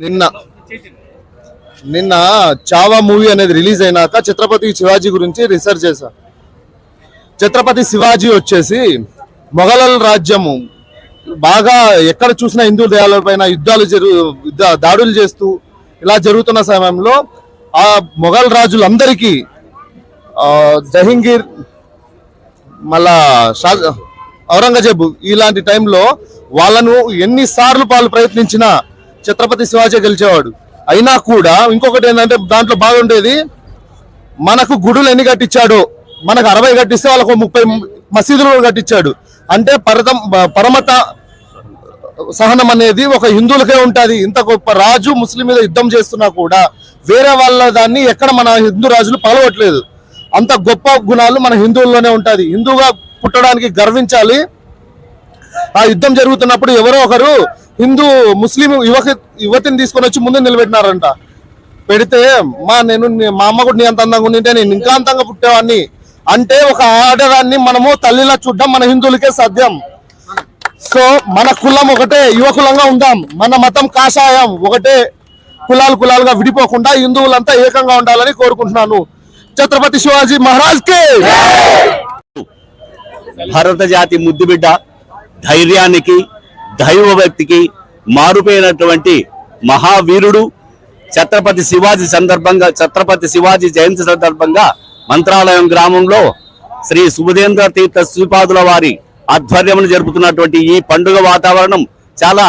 నిన్న. నిన్న చావా మూవీ అనేది రిలీజ్ అయినాక ఛత్రపతి శివాజీ గురించి రీసెర్చ్ చేశా. ఛత్రపతి శివాజీ వచ్చేసి మొఘలల రాజ్యము. బాగా ఎక్కడ చూసినా హిందూ దేవాలయాలపైన యుద్ధాలు జరు దాడులు చేస్తూ ఇలా జరుగుతున్న సమయంలో ఆ మొఘల్ రాజులందరికీ జహంగీర్ మళ్ళా షా ఔరంగజేబు ఇలాంటి టైంలో వాళ్ళను ఎన్నిసార్లు వాళ్ళు ప్రయత్నించినా ఛత్రపతి శివాజీ గెలిచేవాడు. అయినా కూడా ఇంకొకటి ఏంటంటే దాంట్లో బాగుండేది మనకు గుడులు ఎన్ని కట్టించాడో మనకు అరవై కట్టిస్తే వాళ్ళకు ముప్పై మసీదులు కట్టించాడు. అంటే పరతం పరమత సహనం అనేది ఒక హిందువులకే ఉంటుంది. ఇంత గొప్ప రాజు ముస్లిం మీద యుద్ధం చేస్తున్నా కూడా వేరే వాళ్ళ దాన్ని ఎక్కడ మన హిందూ రాజులు పలవట్లేదు. అంత గొప్ప గుణాలు మన హిందువుల్లోనే ఉంటుంది. హిందువుగా పుట్టడానికి గర్వించాలి. ఆ యుద్ధం జరుగుతున్నప్పుడు ఎవరో ఒకరు హిందూ ముస్లిం యువక యువతిని తీసుకొని వచ్చి ముందు నిలబెట్టినారంట. పెడితే మా నేను నీ- మా అమ్మ కూడా నీ అంత అందంగా ఉండింటే నేను ఇంకా అందంగా పుట్టేవాడిని. అంటే ఒక ఆడదాన్ని మనము తల్లిలా చూడడం మన హిందువులకే సాధ్యం. సో మన కులం ఒకటే యువకులంగా ఉందాం. మన మతం కాషాయం ఒకటే. కులాలు కులాలుగా విడిపోకుండా హిందువులంతా ఏకంగా ఉండాలని కోరుకుంటున్నాను. ఛత్రపతి శివాజీ మహారాజ్ కే భారత జాతి ముద్దుబిడ్డ ధైర్యానికి దైవభక్తికి మారుపోయినటువంటి మహావీరుడు ఛత్రపతి శివాజీ సందర్భంగా ఛత్రపతి శివాజీ జయంతి సందర్భంగా మంత్రాలయం గ్రామంలో శ్రీ సుబుధేంద్ర తీర్థ శ్రీపాదుల వారి ఆధ్వర్యమును జరుపుతున్నటువంటి ఈ పండుగ వాతావరణం చాలా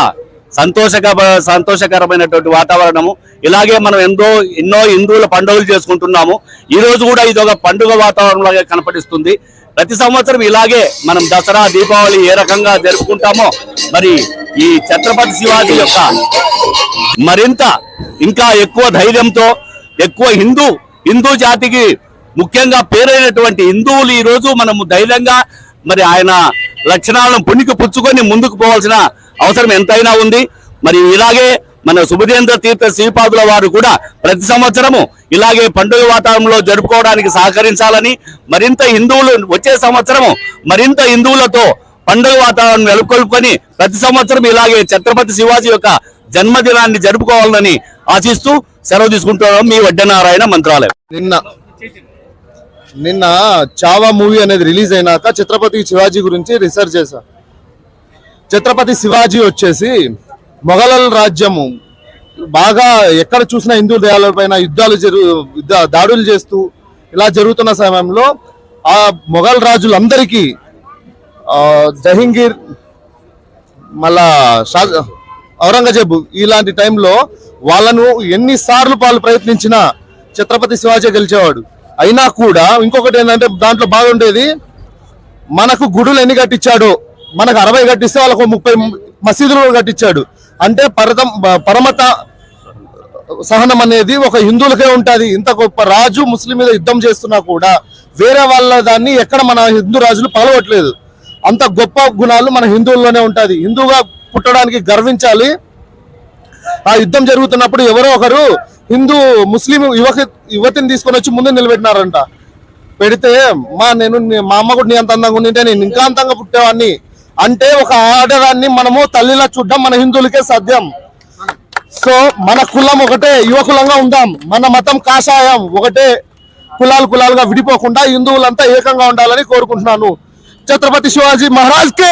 సంతోషక సంతోషకరమైనటువంటి వాతావరణము. ఇలాగే మనం ఎంతో ఎన్నో హిందువుల పండుగలు చేసుకుంటున్నాము. ఈ రోజు కూడా ఇది ఒక పండుగ వాతావరణంలాగా కనపడిస్తుంది. ప్రతి సంవత్సరం ఇలాగే మనం దసరా దీపావళి ఏ రకంగా జరుపుకుంటామో మరి ఈ ఛత్రపతి శివాజీ యొక్క మరింత ఇంకా ఎక్కువ ధైర్యంతో ఎక్కువ హిందూ హిందూ జాతికి ముఖ్యంగా పేరైనటువంటి హిందువులు ఈరోజు మనము ధైర్యంగా మరి ఆయన లక్షణాలను పుణికి పుచ్చుకొని ముందుకు పోవాల్సిన అవసరం ఎంతైనా ఉంది. మరి ఇలాగే మన సుభదేంద్ర తీర్థ శ్రీపాదుల వారు కూడా ప్రతి సంవత్సరము ఇలాగే పండుగ వాతావరణంలో జరుపుకోవడానికి సహకరించాలని మరింత హిందువులు వచ్చే సంవత్సరము మరింత హిందువులతో పండుగ వాతావరణం నెలకొల్పుకొని ప్రతి సంవత్సరం ఇలాగే ఛత్రపతి శివాజీ యొక్క జన్మదినాన్ని జరుపుకోవాలని ఆశిస్తూ సెలవు తీసుకుంటున్నాం మీ వడ్డనారాయణ మంత్రాలయం. నిన్న నిన్న చావా మూవీ అనేది రిలీజ్ అయినాక ఛత్రపతి శివాజీ గురించి రీసెర్చ్ చేశా. ఛత్రపతి శివాజీ వచ్చేసి మొఘలల రాజ్యము బాగా ఎక్కడ చూసినా హిందూ దేవాలయాలపైన యుద్ధాలు జరు యుద్ధ- దాడులు చేస్తూ ఇలా జరుగుతున్న సమయంలో ఆ మొఘల్ రాజులందరికీ జహంగీర్ మళ్ళా షా ఔరంగజేబు ఇలాంటి టైంలో వాళ్ళను ఎన్నిసార్లు వాళ్ళు ప్రయత్నించినా ఛత్రపతి శివాజీ గెలిచేవాడు. అయినా కూడా ఇంకొకటి ఏంటంటే దాంట్లో బాగుండేది మనకు గుడులు ఎన్ని కట్టించాడో మనకు అరవై కట్టిస్తే వాళ్ళకు ముప్పై మసీదులు కట్టించాడు. అంటే పరతం పరమత సహనం అనేది ఒక హిందువులకే ఉంటుంది. ఇంత గొప్ప రాజు ముస్లిం మీద యుద్ధం చేస్తున్నా కూడా వేరే వాళ్ళ దాన్ని ఎక్కడ మన హిందూ రాజులు పలవట్లేదు. అంత గొప్ప గుణాలు మన హిందువుల్లోనే ఉంటుంది. హిందువుగా పుట్టడానికి గర్వించాలి. ఆ యుద్ధం జరుగుతున్నప్పుడు ఎవరో ఒకరు హిందూ ముస్లిం యువక యువతిని తీసుకొని వచ్చి ముందు నిలబెట్టినారంట. పెడితే మా నేను నీ- మా అమ్మ కూడా నీ అంత అందంగా ఉండింటే నేను ఇంకా అంతంగా పుట్టేవాడిని. అంటే ఒక ఆడదాన్ని మనము తల్లిలా చూడడం మన హిందువులకే సాధ్యం. సో మన కులం ఒకటే యువకులంగా ఉందాం. మన మతం కాషాయం ఒకటే. కులాలు కులాలుగా విడిపోకుండా హిందువులంతా ఏకంగా ఉండాలని కోరుకుంటున్నాను. ఛత్రపతి శివాజీ మహారాజ్ కే